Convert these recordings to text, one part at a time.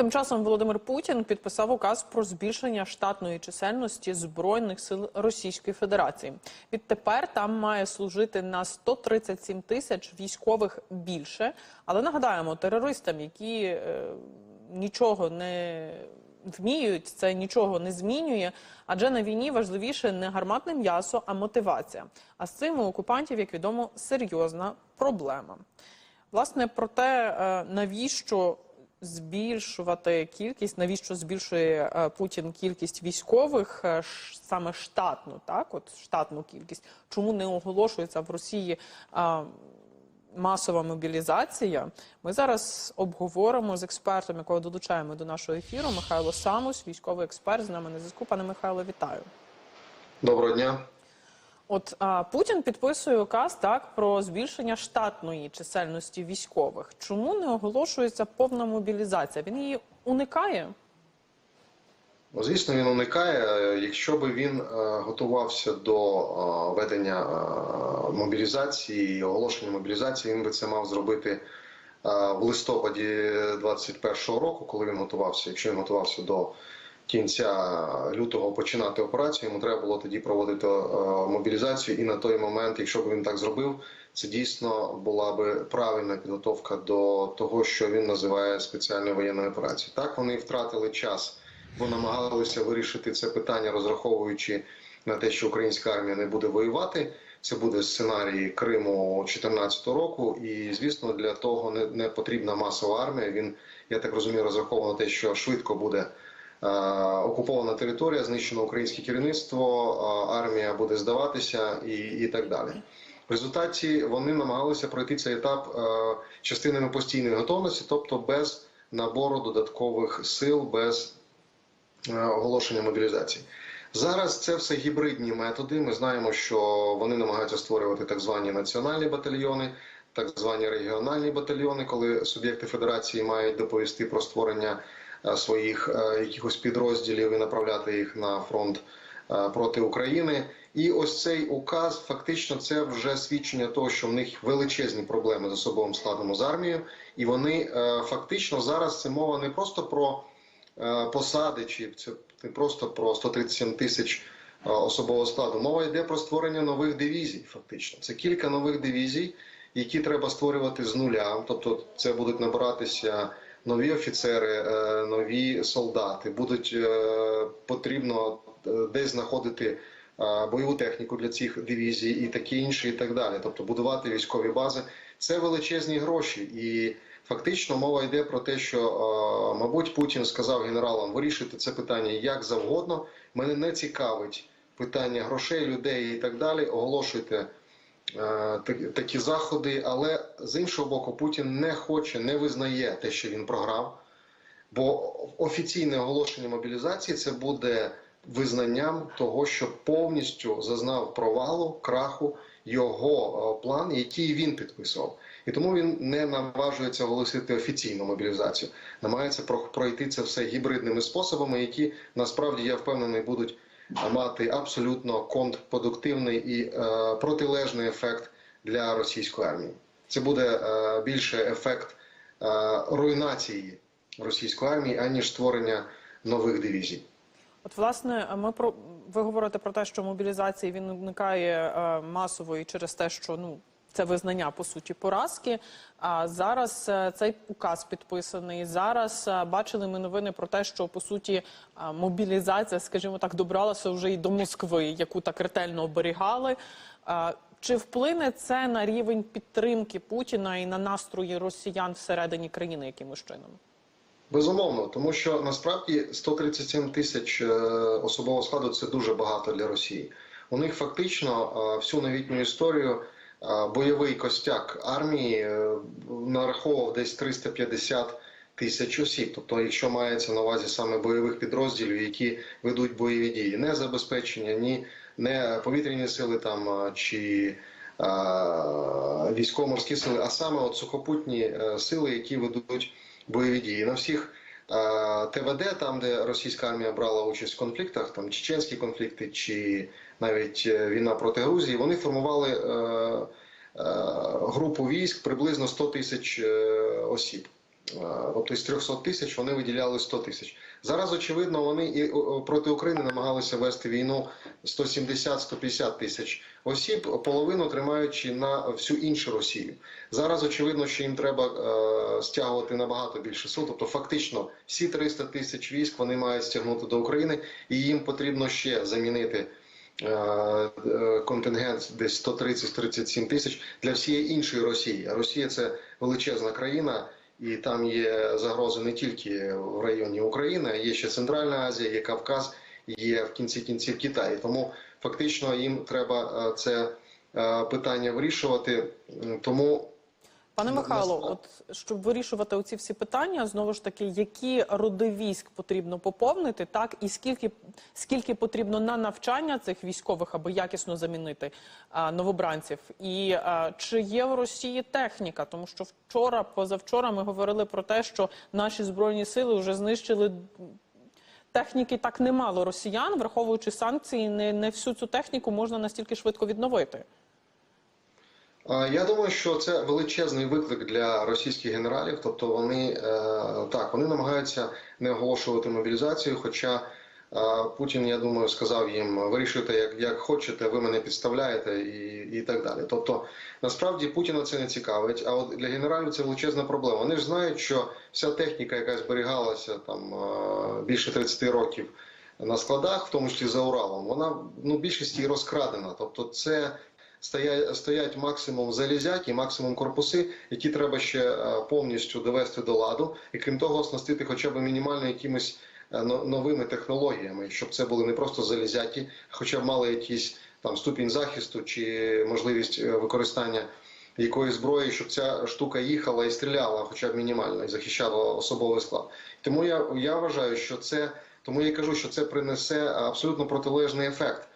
тим часом Володимир Путін підписав указ про збільшення штатної чисельності збройних сил Російської Федерації. Відтепер там має служити на 137 тисяч військових більше. Але нагадаємо, терористам, які е, нічого не вміють, це нічого не змінює. Адже на війні важливіше не гарматне м'ясо, а мотивація. А з цим у окупантів, як відомо, серйозна проблема. Власне, про те, е, навіщо збільшувати кількість, навіщо збільшує е, Путін кількість військових, е, саме штатну, так, от штатну кількість, чому не оголошується в Росії масова мобілізація? Ми зараз обговоримо з експертом, якого долучаємо до нашого ефіру, Михайло Самус, військовий експерт з нами на зв'язку. Пане Михайло, вітаю. Доброго дня. От а, Путін підписує указ так про збільшення штатної чисельності військових. Чому не оголошується повна мобілізація? Він її уникає. Ну, Звісно, він уникає. Е, Якщо би він е, готувався до е, ведення мобілізації і оголошення мобілізації, він би це мав зробити в листопаді 21-го року, коли він готувався. Якщо він готувався до кінця лютого починати операцію, йому треба було тоді проводити е, мобілізацію. І на той момент, якщо б він так зробив, це дійсно була би правильна підготовка до того, що він називає спеціальною воєнною операцією. Так вони втратили час бо намагалися вирішити це питання, розраховуючи на те, що українська армія не буде воювати. Це буде сценарій Криму 2014 року, і звісно, для того не, не потрібна масова армія. Він я так розумію, розраховував на те, що швидко буде окупована територія, знищено українське керівництво, е, армія буде здаватися і, і так далі. В результаті вони намагалися пройти цей етап е, частинами постійної готовності, тобто без набору додаткових сил, без е, оголошення мобілізації. Зараз це все гібридні методи. Ми знаємо, що вони намагаються створювати так звані національні батальйони, так звані регіональні батальйони, коли суб'єкти федерації мають доповісти про створення е, своїх е, якихось підрозділів і направляти їх на фронт е, проти України. І ось цей указ фактично це вже свідчення того, що в них величезні проблеми з особовим складом з армією, і вони е, фактично зараз це мова не просто про е, посади, чи це не просто про 137 тисяч е, особового складу. Мова йде про створення нових дивізій. Фактично, це кілька нових дивізій, які треба створювати з нуля. Тобто, це будуть набиратися нові офіцери, е, нові солдати. Будуть е, потрібно е, десь знаходити бойову техніку для цих дивізій і таке інше, і так далі. Тобто будувати військові бази. Це величезні гроші, і фактично мова йде про те, що мабуть Путін сказав генералам вирішити це питання як завгодно. Мене не цікавить питання грошей, людей і так далі. Оголошуйте такі заходи, але з іншого боку, Путін не хоче, не визнає те, що він програв. Бо офіційне оголошення мобілізації це буде визнанням того, що повністю зазнав провалу, краху його е, план, який він підписував. І тому він не наважується оголосити офіційну мобілізацію. Намагається пройти це все гібридними способами, які насправді я впевнений будуть мати абсолютно контрпродуктивний і е, протилежний ефект для російської армії. Це буде е, більше ефект е, руйнації російської армії, аніж створення нових дивізій. От, власне, ми про ви говорите про те, що мобілізації він уникає масової через те, що ну це визнання по суті поразки. А зараз е, цей указ підписаний. Зараз е, бачили ми новини про те, що по суті е, мобілізація, скажімо так, добралася вже і до Москви, яку так ретельно оберігали. Чи вплине це на рівень підтримки Путіна і на настрої росіян всередині країни якимось чином? Безумовно, тому що насправді 137 тисяч особового складу це дуже багато для Росії. У них фактично всю новітню історію бойовий костяк армії е, нараховував десь 350 тисяч осіб. Тобто, якщо мається на увазі саме бойових підрозділів, які ведуть бойові дії, не забезпечення, ні не повітряні сили там чи військово-морські сили, а саме от сухопутні е, сили, які ведуть бойові дії. На всіх ТВД, там де російська армія брала участь в конфліктах, там чеченські конфлікти чи навіть е, війна проти Грузії, вони формували е, е, групу військ приблизно 100 тисяч осіб. Тобто із 300 тисяч вони виділяли 100 тисяч. Зараз, очевидно, вони і проти України намагалися вести війну 170-150 тисяч осіб, половину тримаючи на всю іншу Росію. Зараз очевидно, що їм треба е, стягувати набагато більше сил. Тобто, фактично, всі 300 тисяч військ вони мають стягнути до України, і їм потрібно ще замінити. е, е, Контингент десь 130-137 тисяч для всієї іншої Росії. Росія це величезна країна, і там є загрози не тільки в районі України, є ще Центральна Азія, є Кавказ, є в кінці кінців Китай. Тому фактично їм треба е, це е, питання вирішувати. Тому Пане Михайло, от щоб вирішувати оці всі питання, знову ж таки, які роди військ потрібно поповнити, так і скільки скільки потрібно на навчання цих військових, аби якісно замінити а, новобранців, і а, чи є в Росії техніка? Тому що вчора, позавчора, ми говорили про те, що наші збройні сили вже знищили. Техніки так немало росіян, враховуючи санкції, не, не всю цю техніку можна настільки швидко відновити. Я думаю, що це величезний виклик для російських генералів. Тобто вони е, так вони намагаються не оголошувати мобілізацію. Хоча е, Путін, я думаю, сказав їм вирішуйте як, як хочете, ви мене підставляєте і, і так далі. Тобто, насправді Путіна це не цікавить. А от для генералів це величезна проблема. Вони ж знають, що вся техніка, яка зберігалася там е, більше 30 років на складах, в тому числі за Уралом, вона ну більшість її розкрадена. Тобто, це стоять, стоять максимум залізяки, максимум корпуси, які треба ще е, повністю довести до ладу, і крім того, оснастити хоча б мінімально якимись е, новими технологіями, щоб це були не просто залізяки, хоча б мали якийсь там ступінь захисту чи можливість е, використання. Якої зброї, щоб ця штука їхала і стріляла, хоча б мінімально, і захищала особовий склад. Тому я, я вважаю, що це тому я кажу, що це принесе абсолютно протилежний ефект.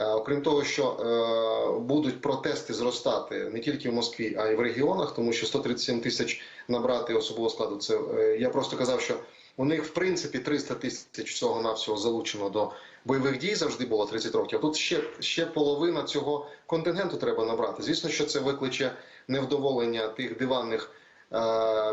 Е, Окрім того, що е, будуть протести зростати не тільки в Москві, а й в регіонах, тому що 137 тисяч набрати особового складу. Це е, я просто казав, що у них в принципі 300 тисяч всього навсього залучено до бойових дій завжди було 30 років. Тут ще, ще половина цього контингенту треба набрати. Звісно, що це викличе невдоволення тих диванних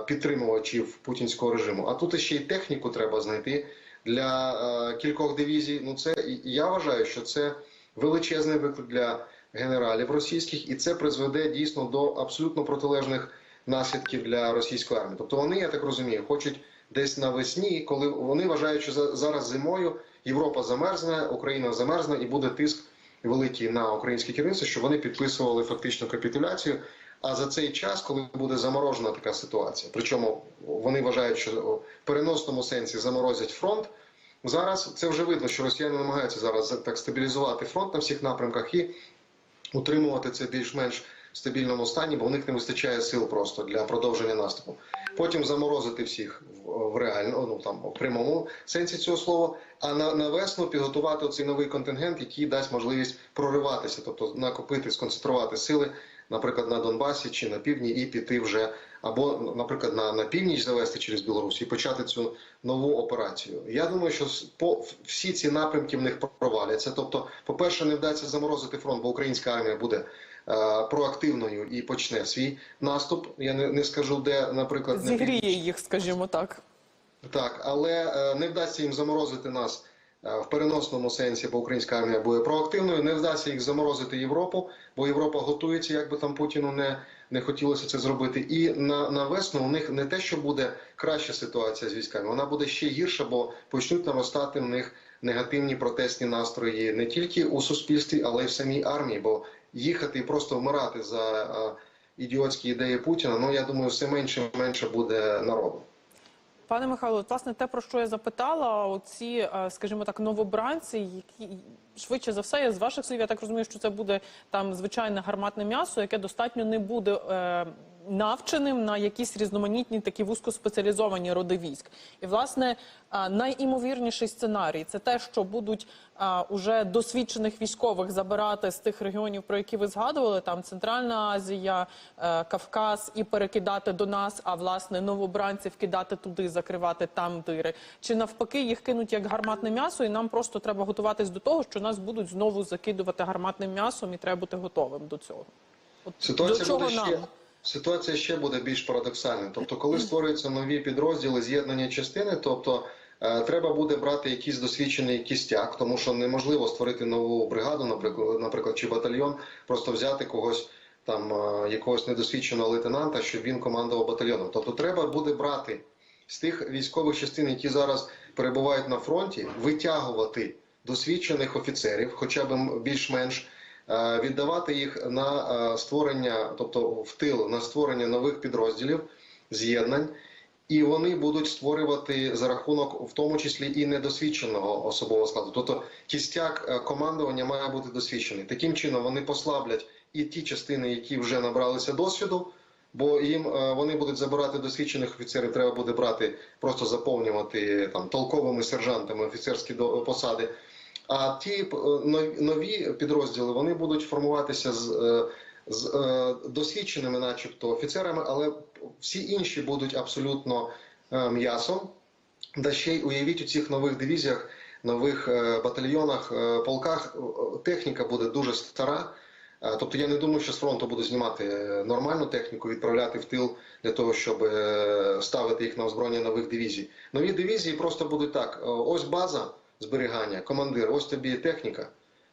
підтримувачів путінського режиму. А тут ще й техніку треба знайти для кількох дивізій. Ну це я вважаю, що це величезний виклик для генералів російських, і це призведе дійсно до абсолютно протилежних наслідків для російської армії. Тобто вони, я так розумію, хочуть десь навесні, коли вони вважають, що за- зараз зимою Європа замерзне, Україна замерзне і буде тиск великий на українське керівництво, щоб вони підписували фактично капітуляцію. А за цей час, коли буде заморожена така ситуація, причому вони вважають, що в переносному сенсі заморозять фронт. Зараз це вже видно, що росіяни намагаються зараз так стабілізувати фронт на всіх напрямках і утримувати це більш-менш стабільному стані, бо в них не вистачає сил просто для продовження наступу. Потім заморозити всіх в, реально, ну там в прямому сенсі цього слова. А на, на весну підготувати цей новий контингент, який дасть можливість прориватися, тобто накопити, сконцентрувати сили, наприклад, на Донбасі чи на півдні, і піти вже або, наприклад, на, на північ завести через Білорусь і почати цю нову операцію. Я думаю, що по всі ці напрямки в них проваляться. Тобто, по-перше, не вдасться заморозити фронт, бо українська армія буде е, проактивною і почне свій наступ. Я не, не скажу, де, наприклад, на Зігріє північ. їх, скажімо так. Так, але е, не вдасться їм заморозити нас в переносному сенсі, бо українська армія буде проактивною. Не вдасться їх заморозити Європу, бо Європа готується, як би там Путіну не, не хотілося це зробити. І на, на весну у них не те, що буде краща ситуація з військами, вона буде ще гірша, бо почнуть наростати в них негативні протестні настрої не тільки у суспільстві, але й в самій армії. Бо їхати і просто вмирати за е, ідіотські ідеї Путіна, ну я думаю, все менше і менше буде народу. Пане Михайло, власне, те, про що я запитала, оці, е, скажімо так, новобранці, які швидше за все, я з ваших слів, я так розумію, що це буде там звичайне гарматне м'ясо, яке достатньо не буде е, навченим на якісь різноманітні такі вузькоспеціалізовані роди військ. І власне е, найімовірніший сценарій це те, що будуть е, уже досвідчених військових забирати з тих регіонів, про які ви згадували, там Центральна Азія, е, Кавказ, і перекидати до нас, а власне новобранців кидати туди, закривати там дири. Чи навпаки їх кинуть як гарматне м'ясо, і нам просто треба готуватись до того, що нас будуть знову закидувати гарматним м'ясом, і треба бути готовим до цього. От Ситуація до чого буде нам? Ситуація ще буде більш парадоксальною. Тобто, коли створюються нові підрозділи з'єднання частини, тобто е, треба буде брати якийсь досвідчений кістяк, тому що неможливо створити нову бригаду, наприклад, наприклад, чи батальйон, просто взяти когось там е, якогось недосвідченого лейтенанта, щоб він командував батальйоном. Тобто, треба буде брати з тих військових частин, які зараз перебувають на фронті, витягувати досвідчених офіцерів, хоча б більш-менш віддавати їх на е, створення, тобто в тил на створення нових підрозділів, з'єднань, і вони будуть створювати за рахунок, в тому числі і недосвідченого особового складу. Тобто кістяк е, командування має бути досвідчений. Таким чином вони послаблять і ті частини, які вже набралися досвіду. Бо їм е, вони будуть забирати досвідчених офіцерів, треба буде брати, просто заповнювати там толковими сержантами офіцерські посади. А ті е, нові- підрозділи вони будуть формуватися з, е, з е, досвідченими, начебто, офіцерами, але всі інші будуть абсолютно м'ясом. Да ще й уявіть у цих нових дивізіях, нових батальйонах, полках техніка буде дуже стара. Тобто я не думаю, що з фронту будуть знімати нормальну техніку, відправляти в тил для того, щоб ставити їх на озброєння нових дивізій. Нові дивізії просто будуть так: ось база зберігання, командир, ось тобі техніка.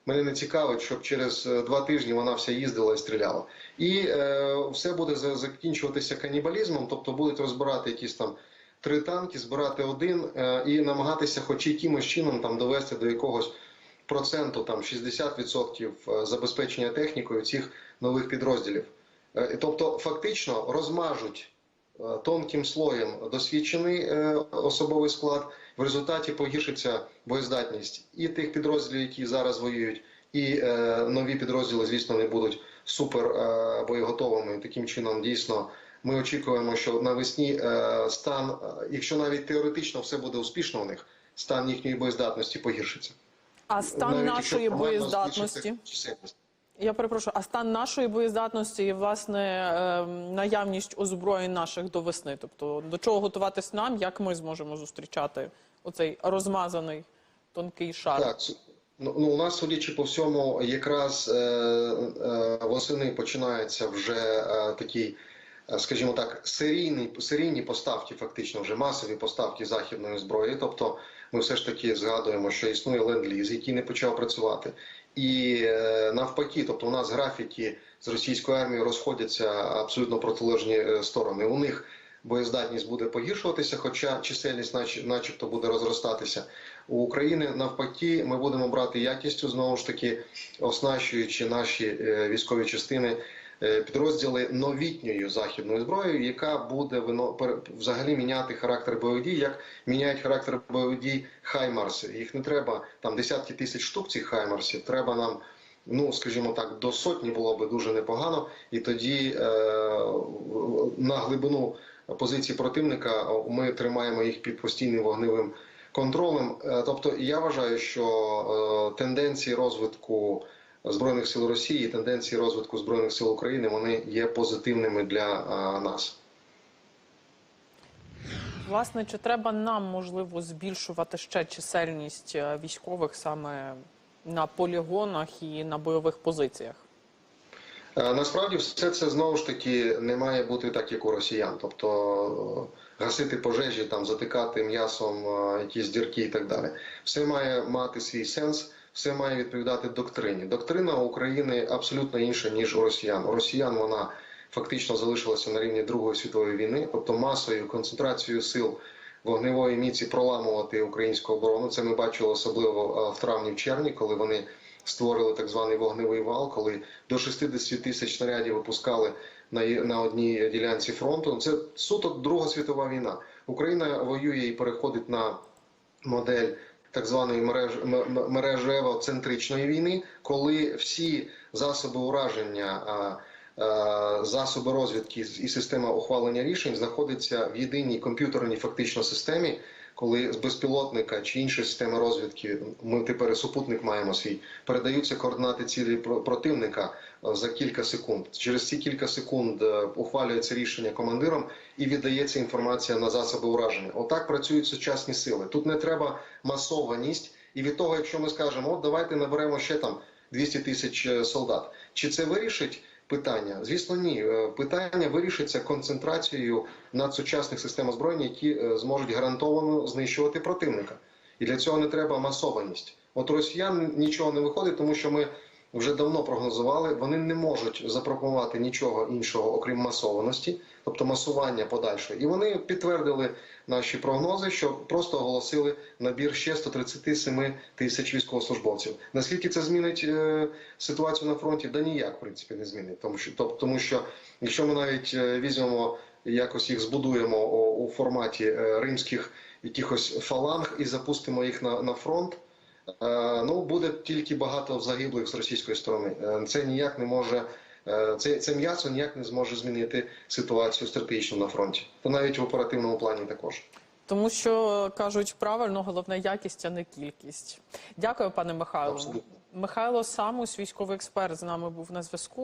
Мене не цікавить, щоб через е, два тижні вона вся їздила і стріляла. І е, все буде закінчуватися канібалізмом, тобто будуть розбирати якісь там три танки, збирати один е, і намагатися, хоч якимось чином там довести до якогось проценту, там 60% е, забезпечення технікою цих нових підрозділів. Е, Тобто, фактично розмажуть е, тонким слоєм досвідчений е, особовий склад. В результаті погіршиться боєздатність і тих підрозділів, які зараз воюють, і е, нові підрозділи, звісно, не будуть супер е, боєготовими. Таким чином, дійсно, ми очікуємо, що навесні е, стан, е, якщо навіть теоретично все буде успішно у них, стан їхньої боєздатності погіршиться. А стан Навіть нашої боєздатності. Я перепрошую, а стан нашої боєздатності і власне ем, наявність озброєнь наших до весни. Тобто до чого готуватись нам, як ми зможемо зустрічати оцей розмазаний тонкий шар? Так, ну, ну, у нас, судячи по всьому, якраз е, е, восени починаються вже е, такі, е, скажімо так, серійні, серійні поставки, фактично вже масові поставки західної зброї. Тобто ми все ж таки згадуємо, що існує ленд-ліз, який не почав працювати. І е, навпаки, тобто у нас графіки з російською армією розходяться абсолютно протилежні е, сторони. У них боєздатність буде погіршуватися, хоча чисельність, нач- начебто, буде розростатися. У України навпаки, ми будемо брати якістю знову ж таки, оснащуючи наші е, військові частини. Е, Підрозділи новітньою західною зброєю, яка буде взагалі міняти характер бойових дій, як міняють характер бойових дій хаймарси. Їх не треба там десятки тисяч штук цих хаймарсів. Треба нам, ну скажімо так, до сотні було би дуже непогано, і тоді е, на глибину позиції противника ми тримаємо їх під постійним вогневим контролем. Е, Тобто, я вважаю, що е, тенденції розвитку збройних сил Росії, і тенденції розвитку збройних сил України вони є позитивними для нас. Власне, чи треба нам можливо збільшувати ще чисельність е, військових саме на полігонах і на бойових позиціях? Е, Насправді все це знову ж таки не має бути так, як у росіян. Тобто е, гасити пожежі, там затикати м'ясом якісь дірки і так далі. Все має мати свій сенс, все має відповідати доктрині. Доктрина України абсолютно інша ніж у росіян. У росіян вона фактично залишилася на рівні Другої світової війни, тобто масою концентрацією сил вогневої міці проламувати українську оборону. Це ми бачили особливо в травні в червні, коли вони створили так званий вогневий вал, коли до 60 тисяч снарядів випускали на, на одній ділянці фронту. Це суто Друга світова війна. Україна воює і переходить на модель так званої мереж, мережево-центричної війни, коли всі засоби ураження. Засоби розвідки і система ухвалення рішень знаходиться в єдиній комп'ютерній фактично системі, коли з безпілотника чи іншої системи розвідки, ми тепер і супутник маємо свій, передаються координати цілі про- противника е, за кілька секунд. Через ці кілька секунд е, ухвалюється рішення командиром і віддається інформація на засоби ураження. Отак працюють сучасні сили. Тут не треба масованість, і від того, якщо ми скажемо, от давайте наберемо ще там 200 тисяч е, солдат, чи це вирішить? Питання? Звісно, ні. Е, Питання вирішиться концентрацією надсучасних систем озброєння, які е, зможуть гарантовано знищувати противника. І для цього не треба масованість. От росіян нічого не виходить, тому що ми вже давно прогнозували, вони не можуть запропонувати нічого іншого, окрім масованості, тобто масування подальше. І вони підтвердили наші прогнози, що просто оголосили набір ще 137 тисяч військовослужбовців. Наскільки це змінить е, ситуацію на фронті? Да ніяк, в принципі, не змінить. Тому що, тоб- тому що якщо ми навіть е, візьмемо якось їх збудуємо о, у форматі е, римських якихось фаланг і запустимо їх на, на фронт. Е, Ну, буде тільки багато загиблих з російської сторони. Е, Це ніяк не може, це, це м'ясо ніяк не зможе змінити ситуацію стратегічно на фронті, та навіть в оперативному плані також. Тому що кажуть правильно, головна якість, а не кількість. Дякую, пане Михайло. Абсолютно. Михайло Самус, військовий експерт, з нами був на зв'язку.